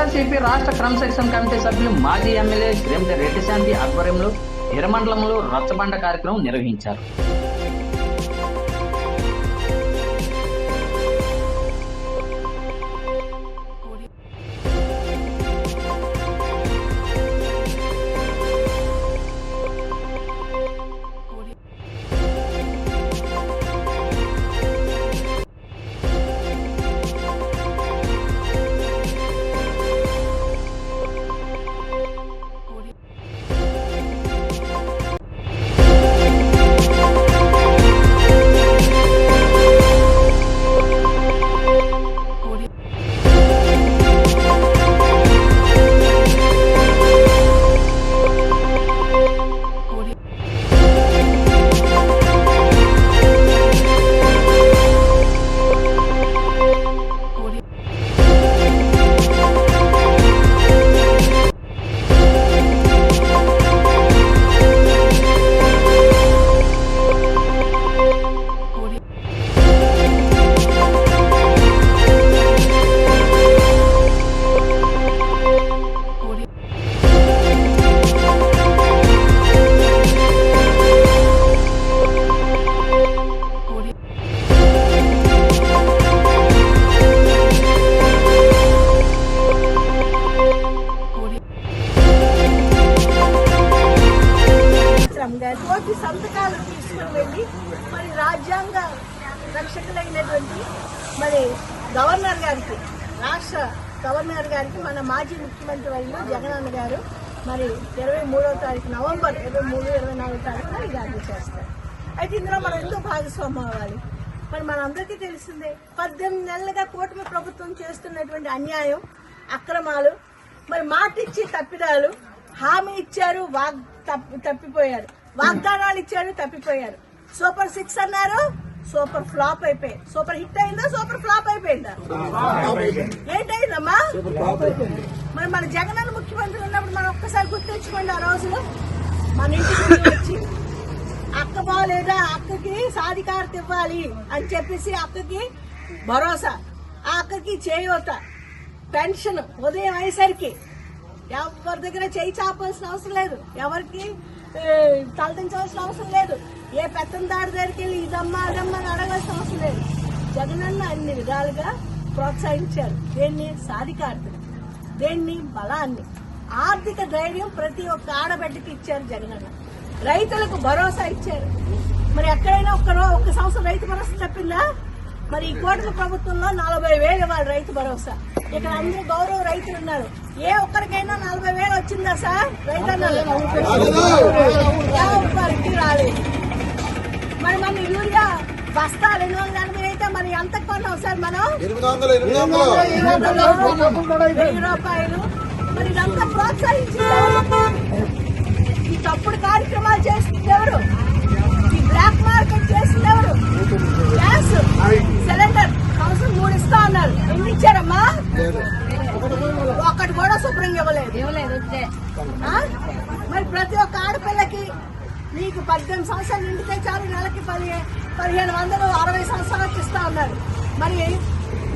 వైఎస్ఆర్సీపీ రాష్ట్ర క్రమశిక్షణ కమిటీ సభ్యులు మాజీ ఎమ్మెల్యే శ్రీమతి రెడ్డిశాంతి ఆధ్వర్యంలో హిరమండలంలో రచ్చబండ కార్యక్రమం నిర్వహించారు. కోటి సంతకాలు తీసుకుని వెళ్ళి మరి రాజ్యాంగ రక్షకులైనటువంటి మరి గవర్నర్ గారికి రాష్ట్ర గవర్నర్ గారికి మన మాజీ ముఖ్యమంత్రి వర్యులు జగనన్న గారు మరి ఇరవై మూడవ తారీఖు నవంబర్ ఇరవై మూడు ఇరవై నాలుగు తారీఖున ఇది అందజేస్తారు అయితే ఇందులో మనం ఎంతో భాగస్వామ్యం అవ్వాలి. మరి మనందరికీ తెలిసిందే పద్దెనిమిది నెలలుగా కూటమి ప్రభుత్వం చేస్తున్నటువంటి అన్యాయం అక్రమాలు మరి మాట ఇచ్చి తప్పిదాలు హామీ ఇచ్చారు వాగ్ తప్పి తప్పిపోయారు. వాగ్దానాలు ఇచ్చారు తప్పిపోయారు. సూపర్ సిక్స్ అన్నారు సూపర్ ఫ్లాప్ అయిపోయింది సూపర్ హిట్ అయిందా సూపర్ ఫ్లాప్ అయిపోయిందా? ఏంటైందమ్మా మరి మన జగనన్న ముఖ్యమంత్రి ఉన్నప్పుడు మనం ఒక్కసారి గుర్తించుకోండి ఆ రోజులు. మన ఇంటికి వచ్చి అక్క బాగలేదా అక్కకి సాధికారత ఇవ్వాలి అని చెప్పేసి అక్కకి భరోసా ఆ అక్కకి చేయూత పెన్షన్ ఉదయం అయ్యేసరికి. ఎవరి దగ్గర చేయి చాపాల్సిన అవసరం లేదు. ఎవరికి ఏ, తలదించవలసిన అవసరం లేదు. ఏ పెత్తందాడి దగ్గరికి వెళ్ళి ఇదమ్మా అదమ్మా అని అడగాల్సిన అవసరం లేదు. జగనన్న అన్ని విధాలుగా ప్రోత్సహించారు. దేన్ని? సాధికారతని. దేన్ని? బలాన్ని. ఆర్థిక ధైర్యం ప్రతి ఒక్క ఆడబిడ్డకి ఇచ్చారు జగనన్న రైతులకు భరోసా ఇచ్చారు. మరి ఎక్కడైనా ఒక్క ఒక ఒక్క సంవత్సరం రైతు భరోసా తప్పిందా? మరి ఈ కూటమి ప్రభుత్వంలో నలభై వేలు ఇవ్వాలి రైతు భరోసా. ఇక్కడ అందరూ గౌరవ రైతులు ఉన్నారు. ఏ ఒక్కరికైనా నలభై వేలు వచ్చిందా సార్? ఒక్కరికి రాలేదు. మరి మన యూరియా బస్తాలు ఎన్ని వందల ఎనభై అయితే మరి ఎంత కొన్నాం సార్ మనం? వెయ్యి రూపాయలు. మరి ఇదంతా ప్రోత్సహించింది? ఈ తప్పుడు కార్యక్రమాలు చేస్తుంది ఎవరు? ఈ బ్లాక్ మార్కెట్ చేసింది ఎవరు గ్యాస్ సిలిండర్ సంవత్సరం మూడు ఇస్తా అన్నారు ఎన్ని ఇచ్చారమ్మా ఒక్కటి కూడా శుభ్రంగా ఇవ్వలేదు ఆ? మరి ప్రతి ఒక్క ఆడపిల్లకి నీకు పద్దెనిమిది సంవత్సరాలు నిండితే చాలు నెలకి పది పదిహేను వందలు అరవై సంవత్సరాలకు ఇస్తా ఉన్నారు మరి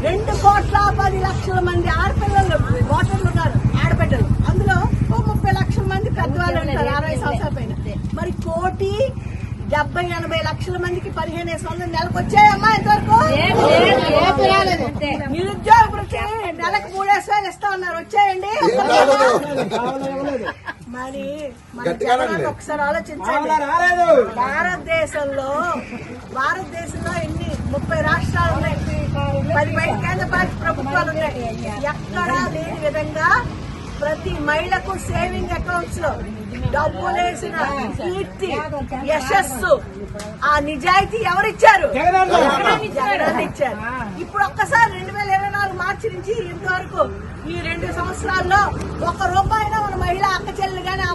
రెండు కోట్ల పది లక్షల మంది ఆడపిల్లలు ఓటర్లు ఉన్నారు ఆడబిడ్డలు. అందులో ఓ ముప్పై లక్షల మంది పెద్దవాళ్ళు ఉంటారు అరవై సంవత్సరాల పైన. మరి కోటి డెబ్బై ఎనభై లక్షల మందికి పదిహేను వందలు నెలకు వచ్చాయమ్మా ఇంతవరకు? నిరుద్యోగ నెలకు మూడేసి వేలు ఇస్తా ఉన్నారు. వచ్చాయండి. మరి ఒకసారి ఆలోచించండి. భారతదేశంలో భారతదేశంలో ఎన్ని? ముప్పై రాష్ట్రాలు ఉన్నాయి. పది బయట కేంద్ర పాలిత ప్రభుత్వాలు ఉన్నాయి. ఎక్కడా లేని విధంగా ప్రతి మహిళకు సేవింగ్ అకౌంట్స్లో డబ్బులు వేసిన కీర్తి యశస్సు ఆ నిజాయితీ ఎవరిచ్చారు? జగనన్న. ఇచ్చారు. ఇప్పుడు ఒక్కసారి రెండు వేల ఇరవై నాలుగు మార్చి నుంచి ఇంతవరకు ఈ రెండు సంవత్సరాల్లో ఒక్క రూపాయినా మన మహిళ అక్క చెల్లెలు గానీ అమ్మ